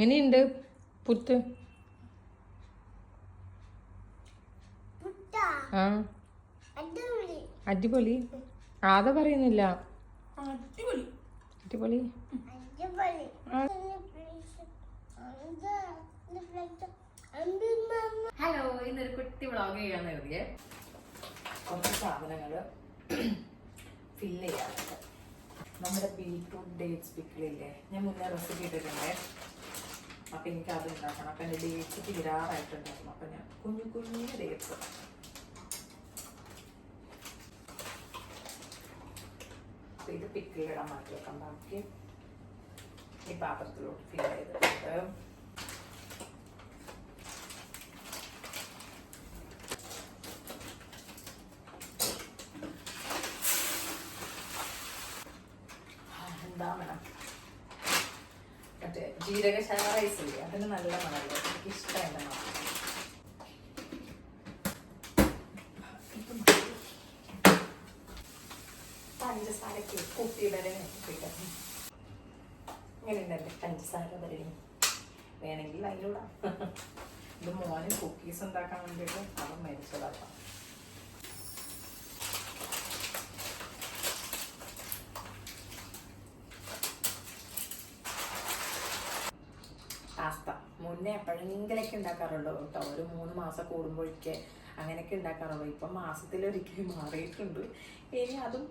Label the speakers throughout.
Speaker 1: ഇനിയുണ്ട്. പുത്ത്
Speaker 2: പുട്ടാ?
Speaker 1: ആ.
Speaker 2: അടിപൊളി.
Speaker 1: അടിപൊളി. ആദ പറയുന്നില്ല.
Speaker 3: അടിപൊളി.
Speaker 1: അടിപൊളി.
Speaker 2: അടിപൊളി.
Speaker 1: ആ.
Speaker 3: ഹലോ ഇന്നൊരു കുട്ടി വ്ളോഗ് ചെയ്യാൻ എഴുതിയേ കുറച്ച് സാധനങ്ങൾ ഫില്ല് ചെയ്യാറുണ്ട് നമ്മുടെ ബീറ്റ്റൂട്ട് ഡേറ്റ്സ് പിക്കിളില്ലേ ഞാൻ മുന്നേ റെസിപ്പി ഇട്ടിട്ടുണ്ടേ. അപ്പം എനിക്ക് അത് ഉണ്ടാക്കണം അപ്പം എന്റെ ഡേറ്റ്സ് തീരാറായിട്ടുണ്ടായിരുന്നു. അപ്പം ഞാൻ കുഞ്ഞു കുഞ്ഞു ഡേറ്റ്സ് അപ്പം ഇത് പിക്കിലിടാൻ മാറ്റി വെക്കാം ബാക്കി ഈ പാത്രത്തിലോട്ട് ഫിൽ ചെയ്തിട്ട് എന്താ മണം മറ്റേ ജീരകശാല റൈസ് ഇല്ലേ? അതിന് നല്ല മണമല്ലേ എനിക്ക് ഇഷ്ടം എന്റെ മണം. പഞ്ചസാരക്ക് കുട്ടിയുടെ ഇങ്ങനെയുണ്ടല്ലേ പഞ്ചസാര വരെയും വേണമെങ്കിൽ അതിലൂടെ. ഇത് മോനും കുക്കീസ് ഉണ്ടാക്കാൻ വേണ്ടിയിട്ട് അവൻ മേടിച്ചതാക്കാം മുന്നേ എപ്പോഴെങ്കിലൊക്കെ ഉണ്ടാക്കാറുള്ളൂ. കേട്ടോ. ഒരു മൂന്ന് മാസം കൂടുമ്പോഴൊക്കെ അങ്ങനെയൊക്കെ ഉണ്ടാക്കാറുള്ളൂ. ഇപ്പം മാസത്തിലൊരിക്കലും മാറിയിട്ടുണ്ട്. ഇനി അതും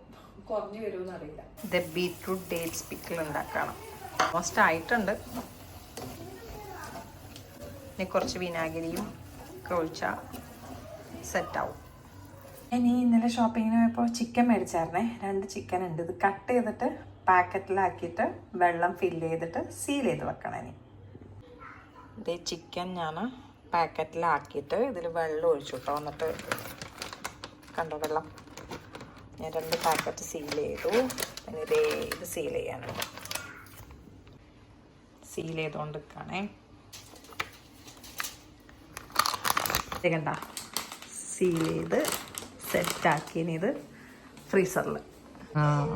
Speaker 3: കുറഞ്ഞു വരുമെന്ന് അറിയില്ല.
Speaker 1: ഇത് ബീറ്റ്റൂട്ട് ഡേറ്റ്സ് പിക്കിൾ ഉണ്ടാക്കണം. ഓൾമോസ്റ്റ് ആയിട്ടുണ്ട്. ഇനി കുറച്ച് വിനാഗിരിയും ഒക്കെ ഒഴിച്ചാൽ സെറ്റാവും.
Speaker 3: ഇനി ഇന്നലെ ഷോപ്പിങ്ങിന് പോയപ്പോൾ ചിക്കൻ മേടിച്ചായിരുന്നേ. രണ്ട് ചിക്കൻ ഉണ്ട്. ഇത് കട്ട് ചെയ്തിട്ട് പാക്കറ്റിലാക്കിയിട്ട് വെള്ളം ഫില്ല് ചെയ്തിട്ട് സീൽ ചെയ്ത് വെക്കണം ഇനി. ഇത് ചിക്കൻ ഞാൻ പാക്കറ്റിലാക്കിയിട്ട് ഇതിൽ വെള്ളം ഒഴിച്ചു കേട്ടോ എന്നിട്ട് കണ്ടോ വെള്ളം? ഞാൻ രണ്ട് പാക്കറ്റ് സീൽ ചെയ്തു. പിന്നെ ഇതേ ഇത് സീൽ ചെയ്യാനുണ്ട്. സീൽ ചെയ്തുകൊണ്ട് കണ്ട? സീൽ ചെയ്ത് സെറ്റാക്കിയത് ഫ്രീസറിൽ
Speaker 2: ഹലോ